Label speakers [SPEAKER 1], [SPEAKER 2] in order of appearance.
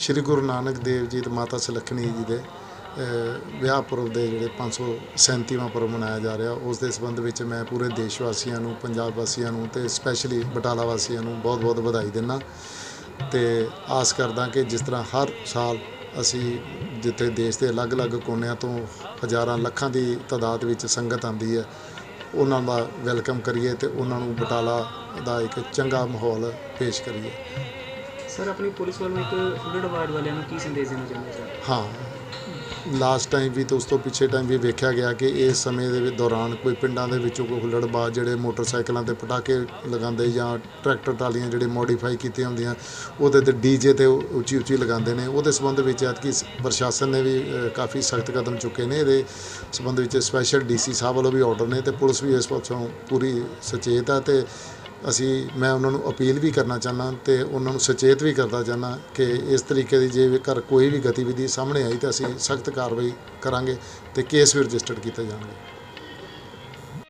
[SPEAKER 1] ਸ਼੍ਰੀ ਗੁਰੂ ਨਾਨਕ ਦੇਵ ਜੀ ਤੇ ਮਾਤਾ ਸੁਲੱਖਣੀ ਜੀ ਦੇ ਵਿਆਹ ਪੁਰਬ ਦੇ ਜਿਹੜੇ 537ਵਾਂ ਪੁਰਬ ਮਨਾਇਆ ਜਾ ਰਿਹਾ, ਉਸ ਦੇ ਸੰਬੰਧ ਵਿੱਚ ਮੈਂ ਪੂਰੇ ਦੇਸ਼ ਵਾਸੀਆਂ ਨੂੰ, ਪੰਜਾਬ ਵਾਸੀਆਂ ਨੂੰ ਤੇ ਸਪੈਸ਼ਲੀ ਬਟਾਲਾ ਵਾਸੀਆਂ ਨੂੰ ਬਹੁਤ-ਬਹੁਤ ਵਧਾਈ ਦਿੰਦਾ। ਤੇ ਆਸ ਕਰਦਾ ਕਿ ਜਿਸ ਤਰ੍ਹਾਂ ਹਰ ਸਾਲ ਅਸੀਂ ਜਿੱਥੇ ਦੇਸ਼ ਦੇ ਅਲੱਗ-ਅਲੱਗ ਕੋਨਿਆਂ ਤੋਂ ਹਜ਼ਾਰਾਂ ਲੱਖਾਂ ਦੀ ਤਾਦਾਦ ਵਿੱਚ ਸੰਗਤ ਆਉਂਦੀ ਹੈ, ਉਹਨਾਂ ਦਾ ਵੈਲਕਮ ਕਰੀਏ ਤੇ ਉਹਨਾਂ ਨੂੰ ਬਟਾਲਾ ਦਾ ਇੱਕ ਚੰਗਾ ਮਾਹੌਲ ਪੇਸ਼ ਕਰੀਏ।
[SPEAKER 2] ਸਰ, ਆਪਣੀ ਪੁਲਿਸ ਵੱਲੋਂ ਇੱਕ ਹੁੱਲੜ ਅਵਾਰਡ ਵਾਲਿਆਂ ਨੂੰ ਕੀ ਸੰਦੇਸ਼ ਦੇਣਾ ਚਾਹੁੰਦੇ ਸਰ?
[SPEAKER 1] ਹਾਂ। ਲਾਸਟ ਟਾਈਮ ਵੀ ਤੇ ਉਸ ਤੋਂ ਪਿੱਛੇ ਟਾਈਮ ਵੀ ਵੇਖਿਆ ਗਿਆ ਕਿ ਇਸ ਸਮੇਂ ਦੇ ਦੌਰਾਨ ਕੋਈ ਪਿੰਡਾਂ ਦੇ ਵਿੱਚੋਂ ਕੋਈ ਹੁੱਲੜਬਾਜ਼ ਜਿਹੜੇ ਮੋਟਰਸਾਈਕਲਾਂ ਤੇ ਪਟਾਕੇ ਲਗਾਉਂਦੇ ਜਾਂ ਟਰੈਕਟਰ ਟਰਾਲੀਆਂ ਜਿਹੜੇ ਮੋਡੀਫਾਈ ਕੀਤੀਆਂ ਹੁੰਦੀਆਂ, ਉਹਦੇ ਤੇ ਡੀਜੇ ਤੇ ਉੱਚੀ ਉੱਚੀ ਲਗਾਉਂਦੇ ਨੇ। ਉਹਦੇ ਸੰਬੰਧ ਵਿੱਚ ਐਤਕੀ ਪ੍ਰਸ਼ਾਸਨ ਨੇ ਵੀ ਕਾਫੀ ਸਖਤ ਕਦਮ ਚੁੱਕੇ ਨੇ। ਇਹਦੇ ਸੰਬੰਧ ਵਿੱਚ ਸਪੈਸ਼ਲ ਡੀਸੀ ਸਾਹਿਬ ਵੱਲੋਂ ਵੀ ਆਰਡਰ ਨੇ ਤੇ ਪੁਲਿਸ ਵੀ ਇਸ ਪਾਸੋਂ ਪੂਰੀ ਸੁਚੇਤ ਆ ਤੇ ਅਸੀਂ, ਮੈਂ ਉਹਨਾਂ ਨੂੰ ਅਪੀਲ ਵੀ ਕਰਨਾ ਚਾਹੁੰਦਾ ਅਤੇ ਉਹਨਾਂ ਨੂੰ ਸੁਚੇਤ ਵੀ ਕਰਦਾ ਚਾਹੁੰਦਾ ਕਿ ਇਸ ਤਰੀਕੇ ਦੀ ਜੇ ਘਰ ਕੋਈ ਵੀ ਗਤੀਵਿਧੀ ਸਾਹਮਣੇ ਆਈ ਤਾਂ ਅਸੀਂ ਸਖਤ ਕਾਰਵਾਈ ਕਰਾਂਗੇ ਅਤੇ ਕੇਸ ਵੀ ਰਜਿਸਟਰਡ ਕੀਤੇ ਜਾਣਗੇ।